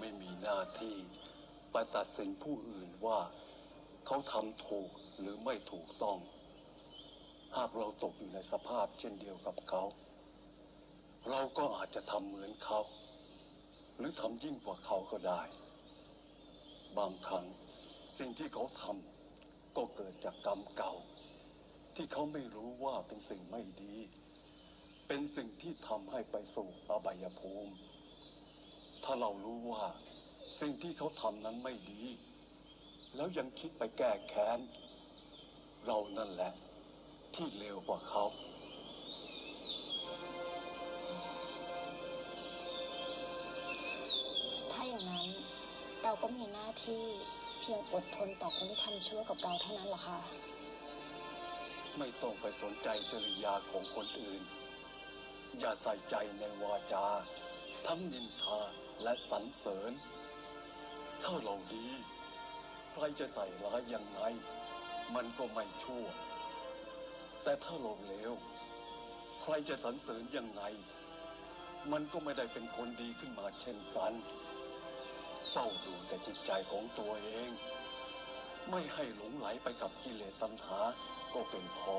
ไม่มีหน้าที่ไปตัดสินผู้อื่นว่าเขาทำถูกหรือไม่ถูกต้อง หากเราตกอยู่ในสภาพเช่นเดียวกับเขา เราก็อาจจะทำเหมือนเขา หรือทำยิ่งกว่าเขาก็ได้ บางครั้งสิ่งที่เขาทำก็เกิดจากกรรมเก่า ที่เขาไม่รู้ว่าเป็นสิ่งไม่ดี เป็นสิ่งที่ทำให้ไปสู่อบายภูมิ ถ้าเรารู้ว่าสิ่งที่เขาทำนั้นไม่ดี แล้วยังคิดไปแก้แค้น เรานั่นแหละ ที่เลวกว่าเขาถ้าอย่างนั้นเราก็มีหน้าที่เพียงอดทนต่อคนที่ทำชั่วกับเราเท่านั้นเหรอคะ ไม่ต้องไปสนใจจริยาของคนอื่น อย่าใส่ใจในวาจา ทั้งนินทาและสรรเสริญ ถ้าเราดีใครจะใส่ร้ายยังไง มันก็ไม่ชั่ว แต่ถ้าเราเลวใครจะสรรเสริญยังไง มันก็ไม่ได้เป็นคนดีขึ้นมาเช่นกันเฝ้าดูแต่จิตใจของตัวเอง ไม่ให้หลงไหลไปกับกิเลสตัณหาก็เป็นพอ